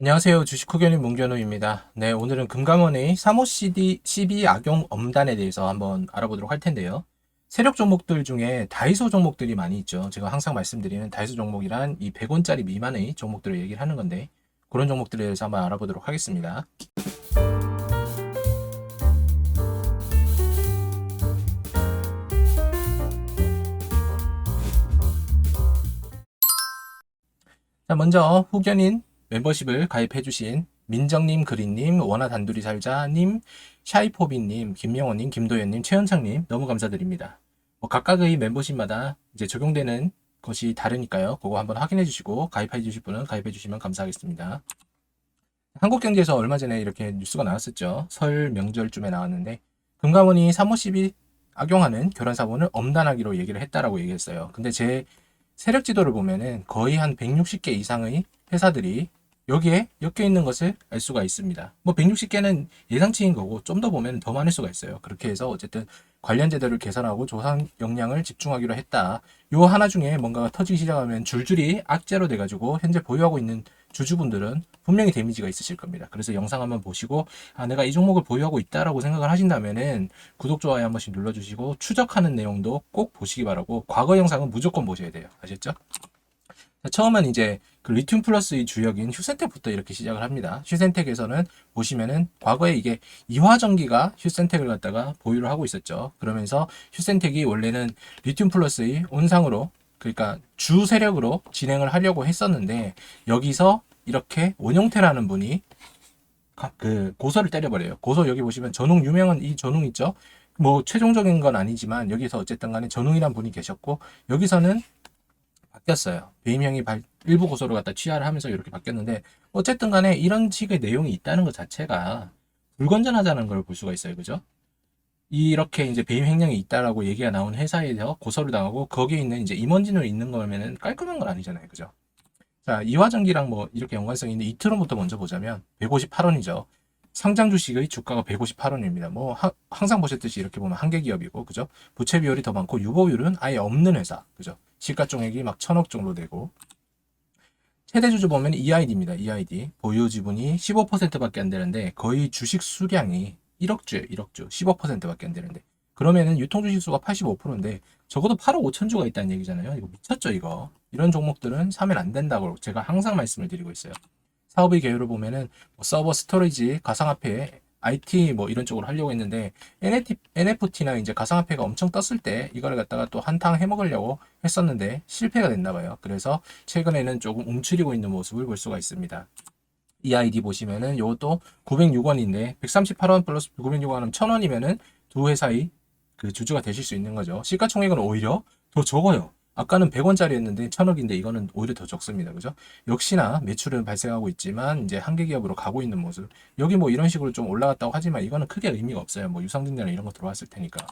안녕하세요. 주식후견인 문견우입니다. 네, 오늘은 금감원의 3호 CD, CB 악용 엄단에 대해서 한번 알아보도록 할 텐데요. 세력 종목들 중에 다이소 종목들이 많이 있죠. 제가 항상 말씀드리는 다이소 종목이란 이 100원짜리 미만의 종목들을 얘기를 하는 건데, 그런 종목들에 대해서 한번 알아보도록 하겠습니다. 자, 먼저 후견인 멤버십을 가입해주신 민정님, 그린님, 원화 단둘이 살자님, 샤이포비님, 김명호님, 김도현님, 최현창님 너무 감사드립니다. 뭐 각각의 멤버십마다 이제 적용되는 것이 다르니까요. 그거 한번 확인해 주시고 가입해 주실 분은 가입해 주시면 감사하겠습니다. 한국경제에서 얼마 전에 이렇게 뉴스가 나왔었죠. 설 명절쯤에 나왔는데 금감원이 350이 악용하는 결혼사본을 엄단하기로 얘기를 했다라고 얘기했어요. 근데 제 세력 지도를 보면은 거의 한 160개 이상의 회사들이 여기에 엮여 있는 것을 알 수가 있습니다. 뭐 160개는 예상치인 거고 좀 더 보면 더 많을 수가 있어요. 그렇게 해서 어쨌든 관련 제도를 개선하고 조상 역량을 집중하기로 했다. 요 하나 중에 뭔가가 터지기 시작하면 줄줄이 악재로 돼가지고 현재 보유하고 있는 주주분들은 분명히 데미지가 있으실 겁니다. 그래서 영상 한번 보시고 아 내가 이 종목을 보유하고 있다라고 생각을 하신다면은 구독 좋아요 한 번씩 눌러주시고 추적하는 내용도 꼭 보시기 바라고 과거 영상은 무조건 보셔야 돼요. 아셨죠? 자, 처음은 이제 그 리튬 플러스의 주역인 휴센텍부터 이렇게 시작을 합니다. 휴센텍에서는 보시면은 과거에 이게 이화전기가 휴센텍을 갖다가 보유를 하고 있었죠. 그러면서 휴센텍이 원래는 리튬 플러스의 온상으로 그러니까 주 세력으로 진행을 하려고 했었는데 여기서 이렇게 원용태라는 분이 가- 그 고소를 때려버려요. 고소 여기 보시면 전웅 유명한 이 전웅 있죠. 뭐 최종적인 건 아니지만 여기서 어쨌든 간에 전웅이란 분이 계셨고 여기서는 바뀌었어요. 배임형이 발- 일부 고소를 갖다 취하를 하면서 이렇게 바뀌었는데 어쨌든 간에 이런 식의 내용이 있다는 것 자체가 불건전하다는 걸 볼 수가 있어요. 그죠? 이렇게 이제 배임 횡령이 있다라고 얘기가 나온 회사에서 고소를 당하고 거기에 있는 이제 임원진으로 있는 거면은 깔끔한 건 아니잖아요. 그죠? 자, 이화전기랑 뭐 이렇게 연관성이 있는데 이트론부터 먼저 보자면 158원이죠. 상장 주식의 주가가 158원입니다. 뭐 하- 항상 보셨듯이 이렇게 보면 한계 기업이고 그죠? 부채 비율이 더 많고 유보율은 아예 없는 회사. 그죠? 시가총액이 막 천억 정도 되고 최대 주주 보면 EID입니다. EID 보유 지분이 15%밖에 안 되는데 거의 주식 수량이 1억 주예요. 1억 주 15%밖에 안 되는데 그러면은 유통 주식 수가 85%인데 적어도 8억 5천 주가 있다는 얘기잖아요. 이거 미쳤죠 이거. 이런 종목들은 사면 안 된다고 제가 항상 말씀을 드리고 있어요. 사업의 개요를 보면은 뭐 서버 스토리지, 가상화폐, IT 뭐 이런 쪽으로 하려고 했는데 NFT, NFT나 이제 가상화폐가 엄청 떴을 때 이걸 갖다가 또 한탕 해먹으려고 했었는데 실패가 됐나 봐요. 그래서 최근에는 조금 움츠리고 있는 모습을 볼 수가 있습니다. 이 아이디 보시면은 요것도 906원인데 138원 플러스 906원은 1000원이면은 두 회사의 그 주주가 되실 수 있는 거죠. 시가총액은 오히려 더 적어요. 아까는 100원짜리 였는데 1000억인데 이거는 오히려 더 적습니다. 그죠? 역시나 매출은 발생하고 있지만 이제 한계 기업으로 가고 있는 모습. 여기 뭐 이런 식으로 좀 올라갔다고 하지만 이거는 크게 의미가 없어요. 뭐 유상증자나 이런 거 들어왔을 테니까.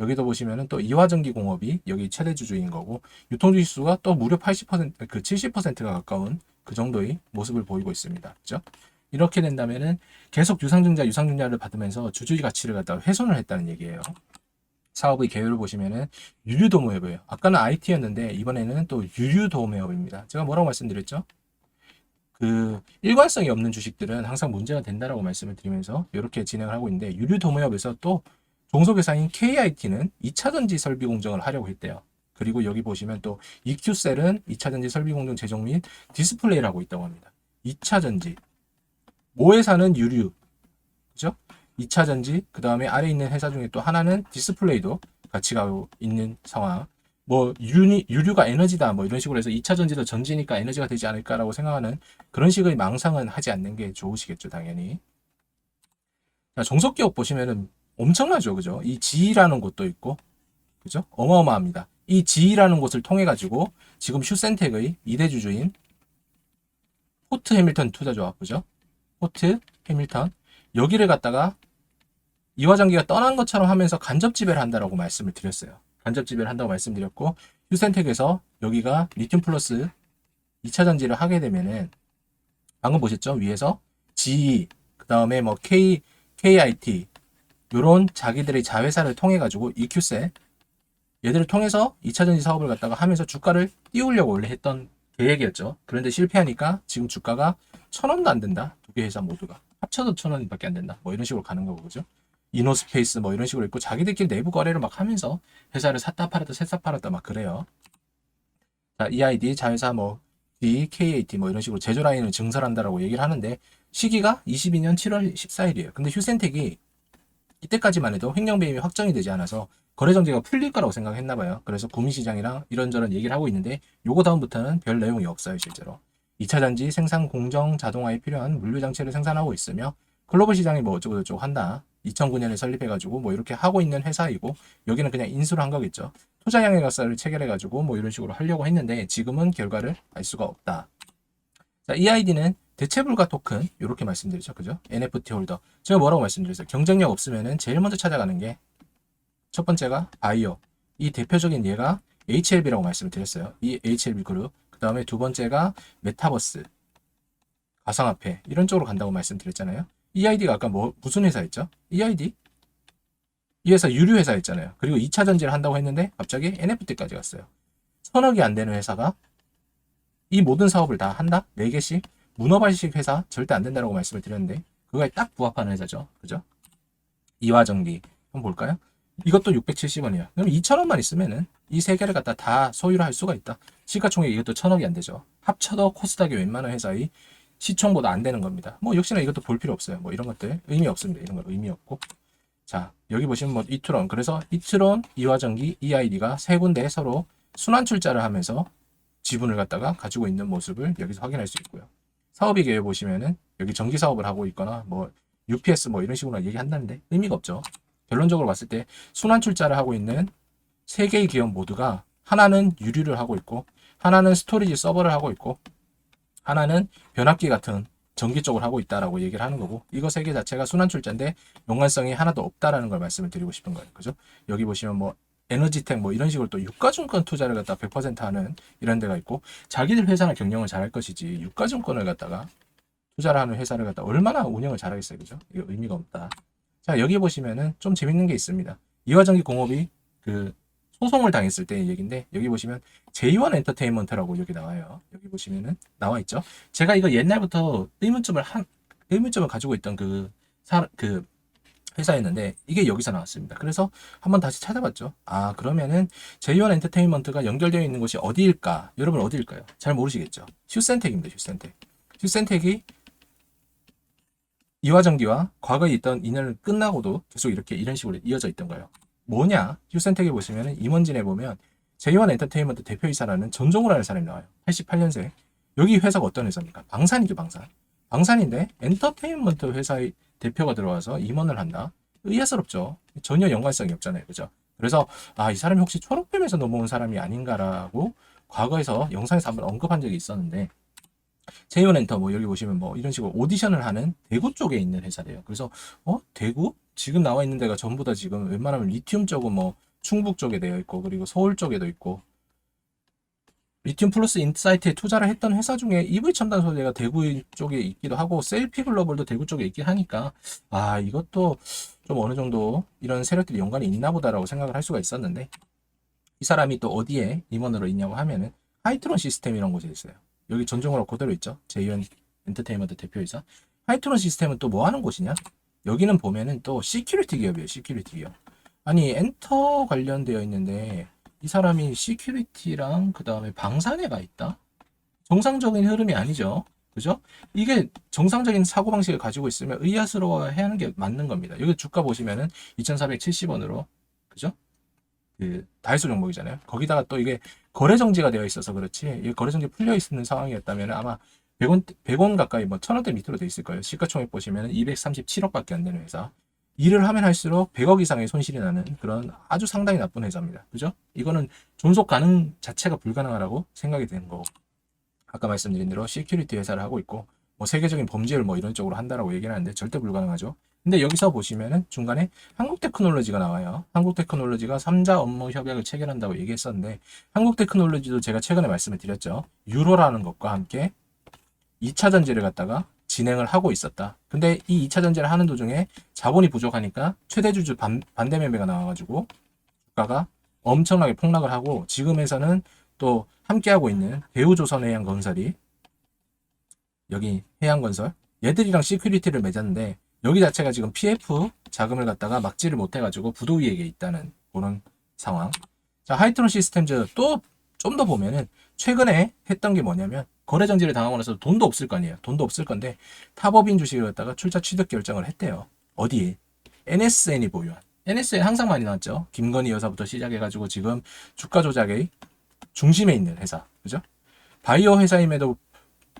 여기도 보시면은 또 이화전기 공업이 여기 최대 주주인 거고 유통주식 수가 또 무려 80%그 70%가 가까운 그 정도의 모습을 보이고 있습니다. 그죠? 이렇게 된다면은 계속 유상증자 유상증자를 받으면서 주주의 가치를 갖다 가 훼손을 했다는 얘기예요. 사업의 개요를 보시면은 유류도매업이에요. 아까는 IT였는데 이번에는 또 유류도매업입니다. 제가 뭐라고 말씀드렸죠? 그 일관성이 없는 주식들은 항상 문제가 된다라고 말씀을 드리면서 이렇게 진행을 하고 있는데 유류도매업에서 또 종속회사인 KIT는 2차 전지 설비 공정을 하려고 했대요. 그리고 여기 보시면 또 EQ셀은 2차 전지 설비 공정 제정 및 디스플레이를 하고 있다고 합니다. 2차 전지 모회사는 유류 그죠? 2차 전지 그 다음에 아래 있는 회사 중에 또 하나는 디스플레이도 같이 가고 있는 상황. 뭐 유류, 유류가 에너지다 뭐 이런 식으로 해서 2차 전지도 전지니까 에너지가 되지 않을까라고 생각하는 그런 식의 망상은 하지 않는 게 좋으시겠죠 당연히. 자, 종속기업 보시면은 엄청나죠 그죠? 이 G라는 곳도 있고 그죠? 어마어마합니다. 이 G라는 곳을 통해 가지고 지금 슈센텍의 2대 주주인 포트 해밀턴 투자조합 그죠? 포트 해밀턴 여기를 갖다가 이화장기가 떠난 것처럼 하면서 간접 지배를 한다라고 말씀을 드렸어요. 간접 지배를 한다고 말씀드렸고 휴센텍에서 여기가 리튬 플러스 2차 전지를 하게 되면은 방금 보셨죠? 위에서 GE 그 다음에 뭐 K KIT 요런 자기들의 자회사를 통해 가지고 EQ셀 얘들을 통해서 2차 전지 사업을 갖다가 하면서 주가를 띄우려고 원래 했던 계획이었죠. 그런데 실패하니까 지금 주가가 천 원도 안 된다. 두 개 회사 모두가 합쳐도 천 원밖에 안 된다. 뭐 이런 식으로 가는 거고 그죠? 이노스페이스 뭐 이런 식으로 있고 자기들끼리 내부 거래를 막 하면서 회사를 샀다 팔았다 샀다 팔았다 막 그래요. 자, EID 자회사 뭐 D, KAT 뭐 이런 식으로 제조 라인을 증설한다라고 얘기를 하는데 시기가 22년 7월 14일이에요. 근데 휴센텍이 이때까지만 해도 횡령 배임이 확정이 되지 않아서 거래 정지가 풀릴 거라고 생각했나 봐요. 그래서 구민시장이랑 이런저런 얘기를 하고 있는데 요거 다음부터는 별 내용이 없어요, 실제로. 2차 전지 생산 공정 자동화에 필요한 물류 장치를 생산하고 있으며 글로벌 시장이 뭐 어쩌고 저쩌고 한다. 2009년에 설립해가지고 뭐 이렇게 하고 있는 회사이고 여기는 그냥 인수를 한 거겠죠. 투자 양해가사를 체결해가지고 뭐 이런 식으로 하려고 했는데 지금은 결과를 알 수가 없다. 자, EID는 대체 불가 토큰 이렇게 말씀드리죠, 그죠? NFT 홀더. 제가 뭐라고 말씀드렸어요? 경쟁력 없으면은 제일 먼저 찾아가는 게 첫 번째가 바이오. 이 대표적인 예가 HLB라고 말씀을 드렸어요. 이 HLB 그룹. 그 다음에 두 번째가 메타버스, 가상화폐 이런 쪽으로 간다고 말씀드렸잖아요. EID가 아까 뭐 무슨 회사였죠? EID? 이 회사 유류 회사였잖아요. 그리고 2차 전지를 한다고 했는데 갑자기 NFT까지 갔어요. 선억이 안 되는 회사가 이 모든 사업을 다 한다? 4개씩? 문어발식 회사 절대 안 된다고 말씀을 드렸는데 그거에 딱 부합하는 회사죠. 그죠? 이화전기 한번 볼까요? 이것도 670원이야. 그럼 2,000원만 있으면은 이 세 개를 갖다 다 소유를 할 수가 있다. 시가총액 이것도 1,000억이 안 되죠. 합쳐도 코스닥의 웬만한 회사의 시총보다 안 되는 겁니다. 뭐 역시나 이것도 볼 필요 없어요. 뭐 이런 것들 의미 없습니다. 이런 건 의미 없고. 자, 여기 보시면 뭐 이트론. 그래서 이트론, 이화전기, EID가 세 군데 서로 순환 출자를 하면서 지분을 갖다가 가지고 있는 모습을 여기서 확인할 수 있고요. 사업이 계획 보시면은 여기 전기 사업을 하고 있거나 뭐 UPS 뭐 이런 식으로 얘기한다는데 의미가 없죠. 결론적으로 봤을 때 순환 출자를 하고 있는 세 개의 기업 모두가 하나는 유류를 하고 있고 하나는 스토리지 서버를 하고 있고 하나는 변압기 같은 전기 쪽을 하고 있다라고 얘기를 하는 거고 이거 세 개 자체가 순환 출자인데 연관성이 하나도 없다라는 걸 말씀을 드리고 싶은 거예요. 그죠? 여기 보시면 뭐 에너지텍 뭐 이런 식으로 또 유가증권 투자를 갖다 100% 하는 이런 데가 있고 자기들 회사나 경영을 잘할 것이지 유가증권을 갖다가 투자를 하는 회사를 갖다 얼마나 운영을 잘하겠어요. 그죠? 이거 의미가 없다. 자, 여기 보시면은 좀 재밌는 게 있습니다. 이화전기 공업이 그 소송을 당했을 때의 얘기인데 여기 보시면 J1 엔터테인먼트라고 여기 나와요. 여기 보시면은 나와 있죠. 제가 이거 옛날부터 의문점을 한 의문점을 가지고 있던 그 사, 그 회사였는데 이게 여기서 나왔습니다. 그래서 한번 다시 찾아봤죠. 아 그러면은 J1 엔터테인먼트가 연결되어 있는 곳이 어디일까? 여러분 어디일까요? 잘 모르시겠죠. 휴센텍입니다. 휴센텍. 휴센텍이 이화전기와 과거에 있던 인연을 끝나고도 계속 이렇게 이런 식으로 이어져 있던 거예요. 뭐냐? 휴센텍에 보시면은 임원진에 보면 J1 엔터테인먼트 대표이사라는 전종을 하는 사람이 나와요. 88년생. 여기 회사가 어떤 회사입니까? 방산이죠, 방산. 방산인데 엔터테인먼트 회사의 대표가 들어와서 임원을 한다. 의아스럽죠. 전혀 연관성이 없잖아요. 그죠? 그래서 아, 이 사람이 혹시 초록뱀에서 넘어온 사람이 아닌가라고 과거에서 영상에서 한번 언급한 적이 있었는데 제이온 엔터 뭐 여기 보시면 뭐 이런 식으로 오디션을 하는 대구 쪽에 있는 회사래요. 그래서 어 대구 지금 나와 있는 데가 전부 다 지금 웬만하면 리튬 쪽은 뭐 충북 쪽에 되어 있고 그리고 서울 쪽에도 있고 리튬 플러스 인사이트에 투자를 했던 회사 중에 EV 첨단 소재가 대구 쪽에 있기도 하고 셀피 글로벌도 대구 쪽에 있긴 하니까 아 이것도 좀 어느 정도 이런 세력들이 연관이 있나 보다라고 생각을 할 수가 있었는데 이 사람이 또 어디에 임원으로 있냐고 하면은 하이트론 시스템 이런 곳에 있어요. 여기 전종으로 그대로 있죠. 제이언 엔터테인먼트 대표이사. 하이트론 시스템은 또 뭐 하는 곳이냐? 여기는 보면은 또 시큐리티 기업이에요. 시큐리티 기업. 아니 엔터 관련되어 있는데 이 사람이 시큐리티랑 그 다음에 방산에가 있다? 정상적인 흐름이 아니죠. 그죠? 이게 정상적인 사고방식을 가지고 있으면 의아스러워 해야 하는 게 맞는 겁니다. 여기 주가 보시면은 2,470원으로, 그죠? 그, 다이소 종목이잖아요. 거기다가 또 이게 거래 정지가 되어 있어서 그렇지, 이 거래 정지 풀려 있는 상황이었다면 아마 100원, 100원 가까이 뭐 1000원대 밑으로 돼 있을 거예요. 시가총액 보시면은 237억밖에 안 되는 회사. 일을 하면 할수록 100억 이상의 손실이 나는 그런 아주 상당히 나쁜 회사입니다. 그죠? 이거는 존속 가능 자체가 불가능하다고 생각이 되는 거고. 아까 말씀드린 대로 시큐리티 회사를 하고 있고, 뭐 세계적인 범죄를 뭐 이런 쪽으로 한다라고 얘기를 하는데 절대 불가능하죠. 근데 여기서 보시면은 중간에 한국 테크놀로지가 나와요. 한국 테크놀로지가 3자 업무 협약을 체결한다고 얘기했었는데, 한국 테크놀로지도 제가 최근에 말씀을 드렸죠. 유로라는 것과 함께 2차 전지를 갖다가 진행을 하고 있었다. 근데 이 2차 전지를 하는 도중에 자본이 부족하니까 최대 주주 반, 반대 매매가 나와가지고 주가가 엄청나게 폭락을 하고 지금에서는 또 함께하고 있는 대우조선해양건설이 여기 해양건설 얘들이랑 시큐리티를 맺었는데 여기 자체가 지금 PF 자금을 갖다가 막지를 못해가지고 부도위에게 있다는 그런 상황. 자 하이트론 시스템즈 또 좀 더 보면은 최근에 했던 게 뭐냐면 거래 정지를 당하고 나서 돈도 없을 거 아니에요. 돈도 없을 건데 탑업인 주식을 갖다가 출자 취득 결정을 했대요. 어디에? NSN이 보유한. NSN 항상 많이 나왔죠. 김건희 여사부터 시작해가지고 지금 주가 조작의 중심에 있는 회사, 그죠? 바이오 회사임에도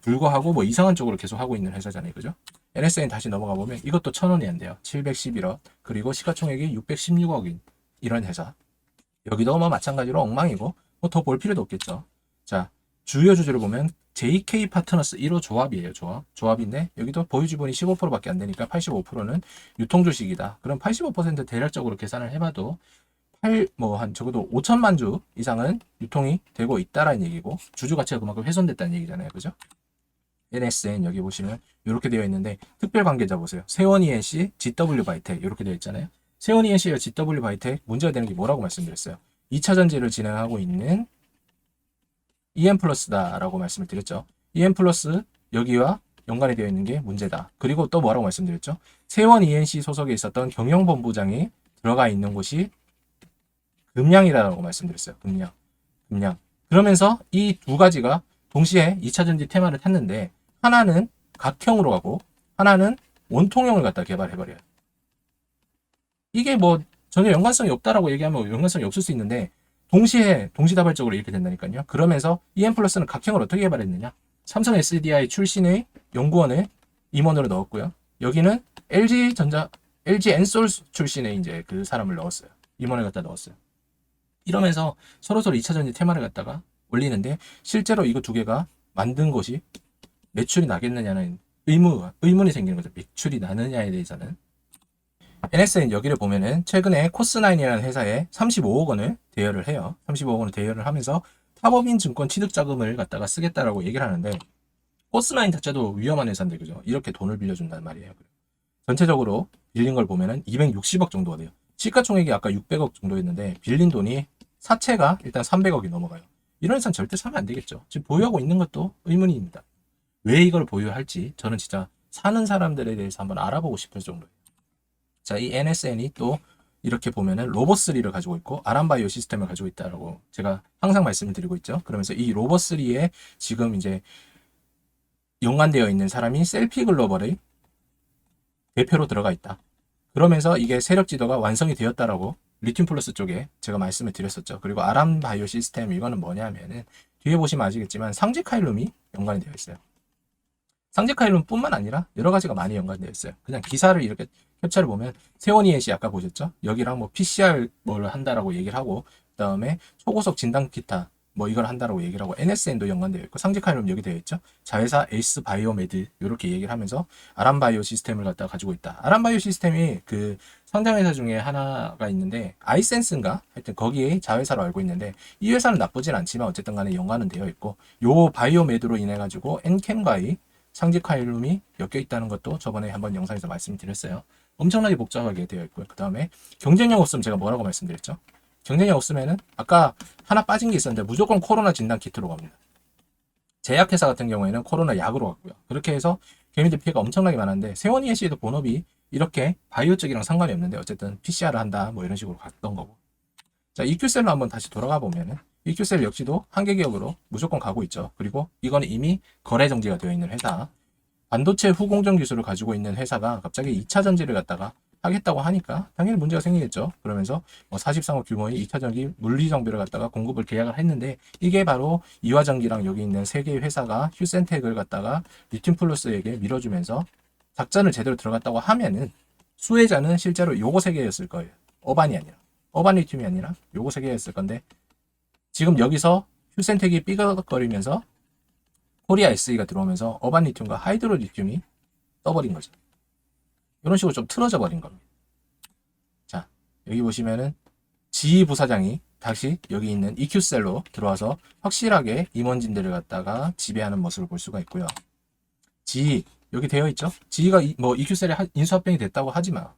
불구하고 뭐 이상한 쪽으로 계속 하고 있는 회사잖아요, 그죠? NSN 다시 넘어가 보면 이것도 천 원이 안 돼요. 711억 그리고 시가총액이 616억인 이런 회사. 여기도 뭐 마찬가지로 엉망이고 뭐 더 볼 필요도 없겠죠. 자 주요 주주를 보면 JK 파트너스 1호 조합이에요, 조합. 조합인데 여기도 보유 지분이 15%밖에 안 되니까 85%는 유통 주식이다. 그럼 85% 대략적으로 계산을 해 봐도 8, 뭐, 한, 적어도 5천만 주 이상은 유통이 되고 있다라는 얘기고, 주주 가치가 그만큼 훼손됐다는 얘기잖아요. 그죠? NSN 여기 보시면 이렇게 되어 있는데, 특별 관계자 보세요. 세원 ENC, GW 바이텍 이렇게 되어 있잖아요. 세원 ENC와 GW 바이텍 문제가 되는 게 뭐라고 말씀드렸어요? 2차 전지를 진행하고 있는 EM 플러스다라고 말씀을 드렸죠. EM 플러스 여기와 연관이 되어 있는 게 문제다. 그리고 또 뭐라고 말씀드렸죠? 세원 ENC 소속에 있었던 경영본부장이 들어가 있는 곳이 금량이라고 말씀드렸어요. 금량. 금량. 그러면서 이 두 가지가 동시에 2차 전지 테마를 탔는데 하나는 각형으로 가고 하나는 원통형을 갖다 개발해버려요. 이게 뭐 전혀 연관성이 없다라고 얘기하면 연관성이 없을 수 있는데 동시에 동시다발적으로 이렇게 된다니까요. 그러면서 EM 플러스는 각형을 어떻게 개발했느냐? 삼성 SDI 출신의 연구원을 임원으로 넣었고요. 여기는 LG 전자, LG 엔솔 출신의 이제 그 사람을 넣었어요. 임원을 갖다 넣었어요. 이러면서 서로서로 2차 전지 테마를 갖다가 올리는데 실제로 이거 두 개가 만든 것이 매출이 나겠느냐는 의무, 의문이 생기는 거죠. 매출이 나느냐에 대해서는. NSN 여기를 보면은 최근에 코스나인이라는 회사에 35억 원을 대여를 해요. 35억 원을 대여를 하면서 탑업인 증권 취득 자금을 갖다가 쓰겠다라고 얘기를 하는데 코스나인 자체도 위험한 회사인데 그죠? 이렇게 돈을 빌려준단 말이에요. 전체적으로 빌린 걸 보면은 260억 정도가 돼요. 시가총액이 아까 600억 정도였는데 빌린 돈이 사채가 일단 300억이 넘어가요. 이런 회사는 절대 사면 안 되겠죠. 지금 보유하고 있는 것도 의문입니다. 왜 이걸 보유할지 저는 진짜 사는 사람들에 대해서 한번 알아보고 싶을 정도예요. 자, 이 NSN이 또 이렇게 보면은 로봇3를 가지고 있고 아람바이오 시스템을 가지고 있다라고 제가 항상 말씀을 드리고 있죠. 그러면서 이 로봇3에 지금 이제 연관되어 있는 사람이 셀피 글로벌의 대표로 들어가 있다. 그러면서 이게 세력 지도가 완성이 되었다라고 리튬 플러스 쪽에 제가 말씀을 드렸었죠. 그리고 아람 바이오 시스템 이거는 뭐냐면은 뒤에 보시면 아시겠지만 상지 카일룸이 연관이 되어 있어요. 상지 카일룸뿐만 아니라 여러 가지가 많이 연관되어 있어요. 그냥 기사를 이렇게 캡처를 보면 세원이 엔씨 아까 보셨죠? 여기랑 뭐 PCR 뭘 한다라고 얘기를 하고 그다음에 초고속 진단 기타 뭐 이걸 한다라고 얘기를 하고 NSN도 연관되어 있고 상지 카일룸 여기 되어 있죠. 자회사 에이스 바이오메드 이렇게 얘기를 하면서 아람바이오 시스템을 갖다 가지고 있다. 아람바이오 시스템이 그 상장회사 중에 하나가 있는데 아이센스인가 하여튼 거기에 자회사로 알고 있는데 이 회사는 나쁘진 않지만 어쨌든 간에 연관은 되어 있고 요 바이오메드로 인해 가지고 엔캠과의 상지 카일룸이 엮여 있다는 것도 저번에 한번 영상에서 말씀드렸어요. 엄청나게 복잡하게 되어 있고요. 그 다음에 경쟁력 없으면 제가 뭐라고 말씀드렸죠? 경쟁력 없으면은 아까 하나 빠진 게 있었는데 무조건 코로나 진단 키트로 갑니다. 제약회사 같은 경우에는 코로나 약으로 갔고요. 그렇게 해서 개미들 피해가 엄청나게 많은데 세원이 씨도 본업이 이렇게 바이오 쪽이랑 상관이 없는데 어쨌든 PCR을 한다 뭐 이런 식으로 갔던 거고. 자 EQ셀로 한번 다시 돌아가 보면은 EQ셀 역시도 한계 기업으로 무조건 가고 있죠. 그리고 이거는 이미 거래 정지가 되어 있는 회사. 반도체 후공정 기술을 가지고 있는 회사가 갑자기 2차 전지를 갖다가 하겠다고 하니까 당연히 문제가 생기겠죠. 그러면서 뭐 43억 규모의 2차 전지 물리 정비를 갖다가 공급을 계약을 했는데 이게 바로 이화 전기랑 여기 있는 세 개의 회사가 휴센텍을 갖다가 리튬 플러스에게 밀어주면서 작전을 제대로 들어갔다고 하면은 수혜자는 실제로 요거 세 개였을 거예요. 어반이 아니라 어반 리튬이 아니라 요거 세 개였을 건데 지금 여기서 휴센텍이 삐걱거리면서 코리아 SE가 들어오면서 어반 리튬과 하이드로 리튬이 떠버린 거죠. 이런 식으로 좀 틀어져 버린 겁니다. 자, 여기 보시면은 지희 부사장이 다시 여기 있는 EQ셀로 들어와서 확실하게 임원진들을 갖다가 지배하는 모습을 볼 수가 있고요. 지희, 여기 되어 있죠? 지희가 이- 뭐 EQ셀에 하- 인수합병이 됐다고 하지만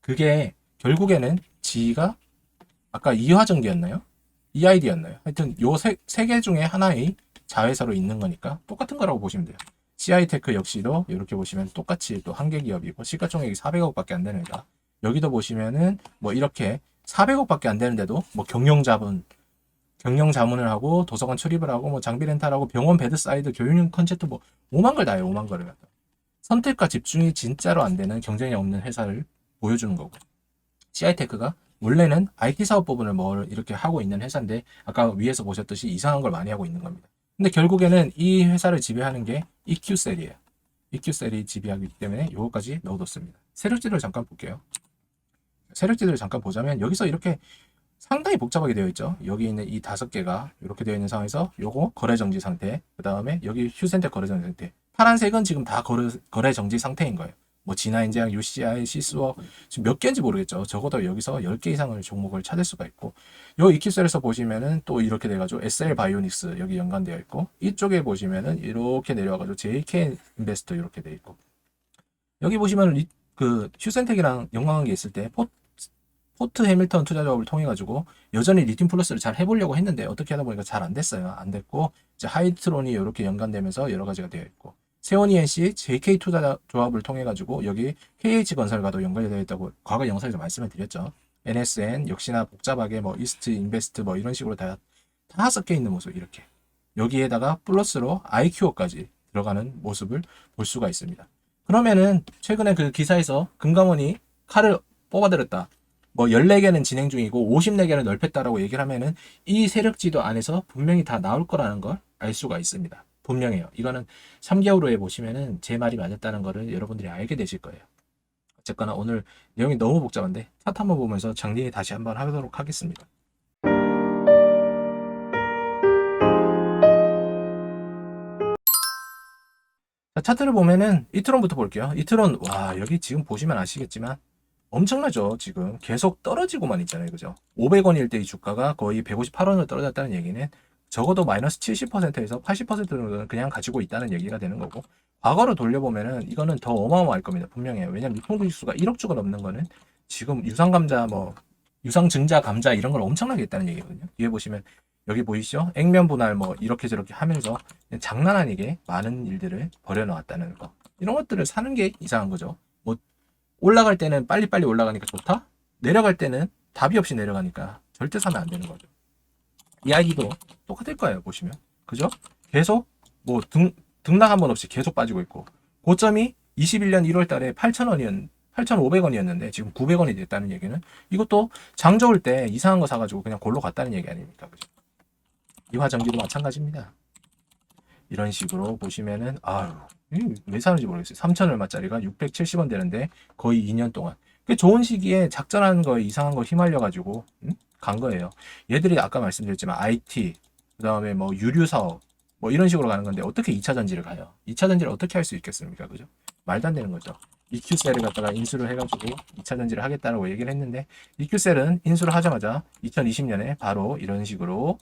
그게 결국에는 지희가 아까 이화전기였나요? 이 아이디였나요? 하여튼 요 세 개 중에 하나의 자회사로 있는 거니까 똑같은 거라고 보시면 돼요. CI테크 역시도 이렇게 보시면 똑같이 또 한계 기업이고 시가총액이 400억밖에 안 되니까 여기도 보시면은 뭐 이렇게 400억밖에 안 되는데도 뭐 경영 자본 경영 자문을 하고 도서관 출입을 하고 뭐 장비 렌탈하고 병원 베드 사이드 교육용 컨셉트 뭐 5만 걸 다 해요 5만 거를 갖다 선택과 집중이 진짜로 안 되는 경쟁이 없는 회사를 보여주는 거고 CI테크가 원래는 IT 사업 부분을 뭘 이렇게 하고 있는 회사인데 아까 위에서 보셨듯이 이상한 걸 많이 하고 있는 겁니다. 근데 결국에는 이 회사를 지배하는 게 EQ셀이에요. EQ셀이 지배하기 때문에 이거까지 넣어뒀습니다. 세력지를 잠깐 볼게요. 세력지를 잠깐 보자면 여기서 이렇게 상당히 복잡하게 되어 있죠. 여기 있는 이 다섯 개가 이렇게 되어 있는 상황에서 요거 거래 정지 상태, 그 다음에 여기 휴센텍 거래 정지 상태. 파란색은 지금 다 거래 정지 상태인 거예요. 뭐 진화인재학, UCI, 시스워 지금 몇 개인지 모르겠죠. 적어도 여기서 10개 이상의 종목을 찾을 수가 있고 요 이키셀에서 보시면은 또 이렇게 돼가지고 SL 바이오닉스 여기 연관되어 있고 이쪽에 보시면은 이렇게 내려와가지고 JK 인베스터 이렇게 돼 있고 여기 보시면은 이- 그 휴센텍이랑 연관한 게 있을 때 포, 포트 해밀턴 투자 조합을 통해 가지고 여전히 리튬 플러스를 잘 해보려고 했는데 어떻게 하다 보니까 잘 안 됐어요. 안 됐고 이제 하이트론이 이렇게 연관되면서 여러 가지가 되어 있고 세원이 NC JK 투자 조합을 통해 가지고 여기 KH 건설과도 연관이 되어 있다고 과거 영상에서 말씀을 드렸죠. NSN 역시나 복잡하게 뭐 이스트 인베스트 뭐 이런 식으로 다, 다 섞여 있는 모습 이렇게 여기에다가 플러스로 IQO까지 들어가는 모습을 볼 수가 있습니다. 그러면은 최근에 그 기사에서 금감원이 칼을 뽑아들였다. 뭐 14개는 진행 중이고 54개는 넓혔다라고 얘기를 하면은 이 세력지도 안에서 분명히 다 나올 거라는 걸 알 수가 있습니다. 분명해요. 이거는 3개월 후에 보시면은 제 말이 맞았다는 거를 여러분들이 알게 되실 거예요. 어쨌거나 오늘 내용이 너무 복잡한데 차트 한번 보면서 정리 다시 한번 하도록 하겠습니다. 자, 차트를 보면은 이트론부터 볼게요. 이트론 와 여기 지금 보시면 아시겠지만 엄청나죠 지금 계속 떨어지고만 있잖아요 그죠 500원일 때 이 주가가 거의 158원으로 떨어졌다는 얘기는 적어도 마이너스 70%에서 80% 정도는 그냥 가지고 있다는 얘기가 되는 거고 과거로 돌려보면은 이거는 더 어마어마할 겁니다 분명해요. 왜냐면 유통 주수가 1억 주가 넘는 거는 지금 유상 감자 뭐 유상 증자 감자 이런 걸 엄청나게 했다는 얘기거든요. 뒤에 보시면 여기 보이시죠? 액면 분할 뭐 이렇게 저렇게 하면서 장난 아니게 많은 일들을 벌여놓았다는 거. 이런 것들을 사는 게 이상한 거죠. 올라갈 때는 빨리빨리 올라가니까 좋다? 내려갈 때는 답이 없이 내려가니까 절대 사면 안 되는 거죠. 이 아이디도 똑같을 거예요, 보시면. 그죠? 계속, 뭐, 등, 등락 한 번 없이 계속 빠지고 있고, 고점이 21년 1월 달에 8,000원이었, 8,500원이었는데, 지금 900원이 됐다는 얘기는, 이것도 장 좋을 때 이상한 거 사가지고 그냥 골로 갔다는 얘기 아닙니까? 그죠? 이화전기도 마찬가지입니다. 이런 식으로 보시면은, 아유, 이왜 사는지 모르겠어요. 3천 얼마짜리가 670원 되는데 거의 2년 동안. 그 좋은 시기에 작전하는 거에 이상한 거 휘말려 가지고 음? 간 거예요. 얘들이 아까 말씀드렸지만 IT, 그 다음에 뭐 유류 사업, 뭐 이런 식으로 가는 건데 어떻게 2차 전지를 가요? 2차 전지를 어떻게 할 수 있겠습니까? 그죠? 말도 안 되는 거죠. EQ셀을 갖다가 인수를 해가지고 2차 전지를 하겠다라고 얘기를 했는데 EQ셀은 인수를 하자마자 2020년에 바로 이런 식으로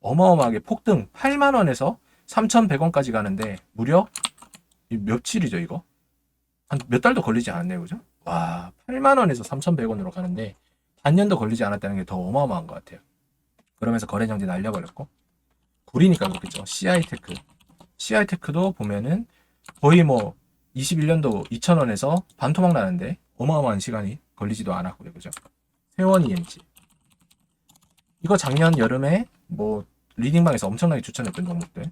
어마어마하게 폭등 8만 원에서 3,100원까지 가는데 무려 이 며칠이죠, 이거? 한 몇 달도 걸리지 않았네요, 그죠? 와, 8만원에서 3,100원으로 가는데, 반년도 걸리지 않았다는 게 더 어마어마한 것 같아요. 그러면서 거래정지 날려버렸고, 구리니까 그렇겠죠. CI테크. CI테크도 보면은, 거의 뭐, 21년도 2,000원에서 반토막 나는데, 어마어마한 시간이 걸리지도 않았고요, 그죠? 세원 EMG. 이거 작년 여름에, 뭐, 리딩방에서 엄청나게 추천했던 종목들.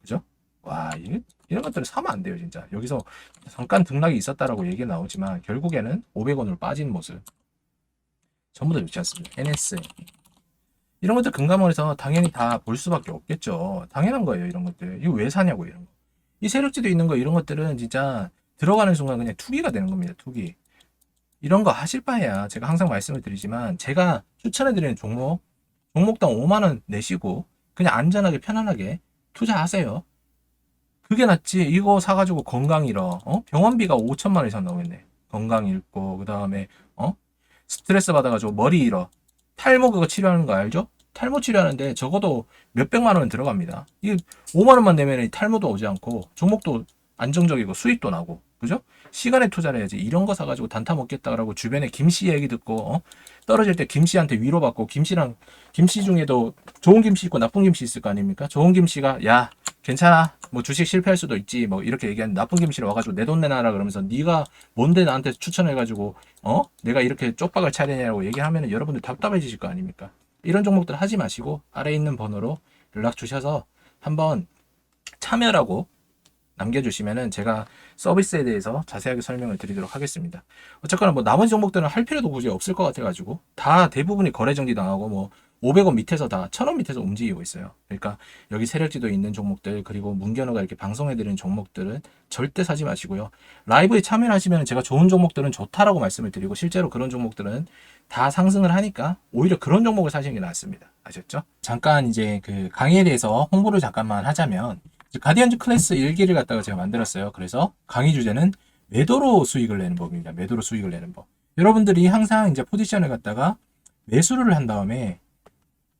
그죠? 와, 이게 이런 것들을 사면 안 돼요, 진짜. 여기서 잠깐 등락이 있었다라고 얘기가 나오지만 결국에는 500원으로 빠진 모습. 전부 다 좋지 않습니다. NS. 이런 것들 금감원에서 당연히 다 볼 수밖에 없겠죠. 당연한 거예요, 이런 것들. 이거 왜 사냐고, 이런 거. 이 세력지도 있는 거, 이런 것들은 진짜 들어가는 순간 그냥 투기가 되는 겁니다, 투기. 이런 거 하실 바에야 제가 항상 말씀을 드리지만 제가 추천해 드리는 종목, 종목당 5만원 내시고 그냥 안전하게 편안하게 투자하세요. 그게 낫지. 이거 사가지고 건강 잃어. 어? 병원비가 5천만 원 이상 나오겠네. 건강 잃고, 그 다음에, 어? 스트레스 받아가지고 머리 잃어. 탈모 그거 치료하는 거 알죠? 탈모 치료하는데 적어도 몇백만 원 들어갑니다. 이게 5만 원만 내면 탈모도 오지 않고, 종목도 안정적이고 수익도 나고 그죠? 시간에 투자를 해야지 이런 거 사가지고 단타 먹겠다라고 주변에 김씨 얘기 듣고 어? 떨어질 때 김씨한테 위로받고 김씨랑 김씨 중에도 좋은 김씨 있고 나쁜 김씨 있을 거 아닙니까? 좋은 김씨가 야 괜찮아 뭐 주식 실패할 수도 있지 뭐 이렇게 얘기하는 나쁜 김씨를 와가지고 내 돈 내놔라 그러면서 네가 뭔데 나한테 추천해가지고 어 내가 이렇게 쪽박을 차리냐고 얘기하면 여러분들 답답해지실 거 아닙니까? 이런 종목들 하지 마시고 아래 있는 번호로 연락 주셔서 한번 참여라고 남겨주시면은 제가 서비스에 대해서 자세하게 설명을 드리도록 하겠습니다. 어쨌거나 뭐 나머지 종목들은 할 필요도 굳이 없을 것 같아가지고 다 대부분이 거래 정지 당하고 뭐 500원 밑에서 다 1000원 밑에서 움직이고 있어요. 그러니까 여기 세력지도 있는 종목들 그리고 문견호가 이렇게 방송해드리는 종목들은 절대 사지 마시고요. 라이브에 참여를 하시면 제가 좋은 종목들은 좋다라고 말씀을 드리고 실제로 그런 종목들은 다 상승을 하니까 오히려 그런 종목을 사시는 게 낫습니다. 아셨죠? 잠깐 이제 그 강의에 대해서 홍보를 잠깐만 하자면 가디언즈 클래스 일기를 갖다가 제가 만들었어요. 그래서 강의 주제는 매도로 수익을 내는 법입니다. 매도로 수익을 내는 법. 여러분들이 항상 이제 포지션을 갖다가 매수를 한 다음에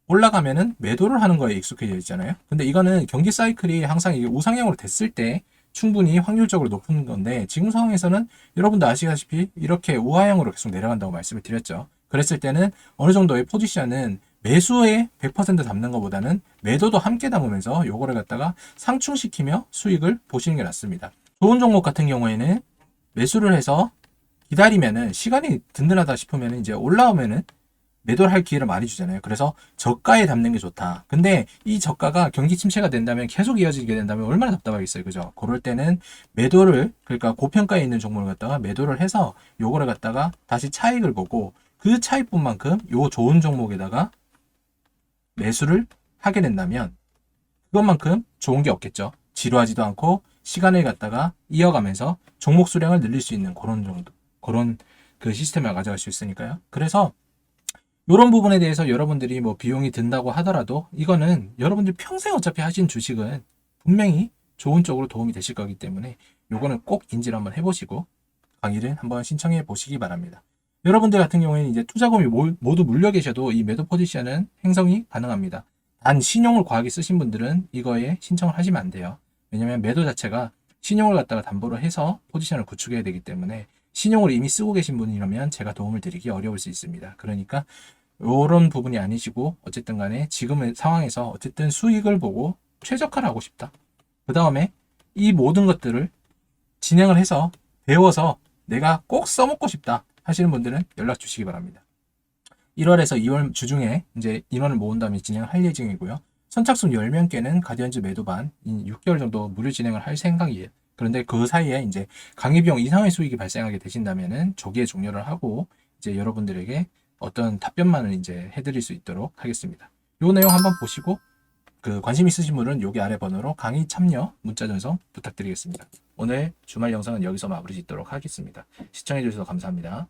올라가면은 매도를 하는 거에 익숙해져 있잖아요. 근데 이거는 경기 사이클이 항상 이게 우상향으로 됐을 때 충분히 확률적으로 높은 건데 지금 상황에서는 여러분도 아시다시피 이렇게 우하향으로 계속 내려간다고 말씀을 드렸죠. 그랬을 때는 어느 정도의 포지션은 매수에 100% 담는 것보다는 매도도 함께 담으면서 요거를 갖다가 상충시키며 수익을 보시는 게 낫습니다. 좋은 종목 같은 경우에는 매수를 해서 기다리면은 시간이 든든하다 싶으면 이제 올라오면은 매도를 할 기회를 많이 주잖아요. 그래서 저가에 담는 게 좋다. 근데 이 저가가 경기 침체가 된다면 계속 이어지게 된다면 얼마나 답답하겠어요. 그죠? 그럴 때는 매도를 그러니까 고평가에 있는 종목을 갖다가 매도를 해서 요거를 갖다가 다시 차익을 보고 그 차익분만큼 요 좋은 종목에다가 매수를 하게 된다면 그것만큼 좋은 게 없겠죠. 지루하지도 않고 시간을 갖다가 이어가면서 종목 수량을 늘릴 수 있는 그런 정도, 그런 그 시스템을 가져갈 수 있으니까요. 그래서 이런 부분에 대해서 여러분들이 뭐 비용이 든다고 하더라도 이거는 여러분들 평생 어차피 하신 주식은 분명히 좋은 쪽으로 도움이 되실 거기 때문에 요거는 꼭 인지를 한번 해보시고 강의를 한번 신청해 보시기 바랍니다. 여러분들 같은 경우에는 이제 투자금이 모- 모두 물려 계셔도 이 매도 포지션은 행성이 가능합니다. 단 신용을 과하게 쓰신 분들은 이거에 신청을 하시면 안 돼요. 왜냐면 매도 자체가 신용을 갖다가 담보로 해서 포지션을 구축해야 되기 때문에 신용을 이미 쓰고 계신 분이라면 제가 도움을 드리기 어려울 수 있습니다. 그러니까 이런 부분이 아니시고 어쨌든 간에 지금의 상황에서 어쨌든 수익을 보고 최적화를 하고 싶다. 그 다음에 이 모든 것들을 진행을 해서 배워서 내가 꼭 써먹고 싶다 하시는 분들은 연락 주시기 바랍니다. 1월에서 2월 주중에 이제 인원을 모은 다음에 진행을 할 예정이고요. 선착순 10명께는 가디언즈 매도반 6개월 정도 무료 진행을 할 생각이에요. 그런데 그 사이에 이제 강의 비용 이상의 수익이 발생하게 되신다면은 조기에 종료를 하고 이제 여러분들에게 어떤 답변만을 이제 해드릴 수 있도록 하겠습니다. 요 내용 한번 보시고 그 관심 있으신 분은 여기 아래 번호로 강의 참여 문자 전송 부탁드리겠습니다. 오늘 주말 영상은 여기서 마무리 짓도록 하겠습니다. 시청해 주셔서 감사합니다.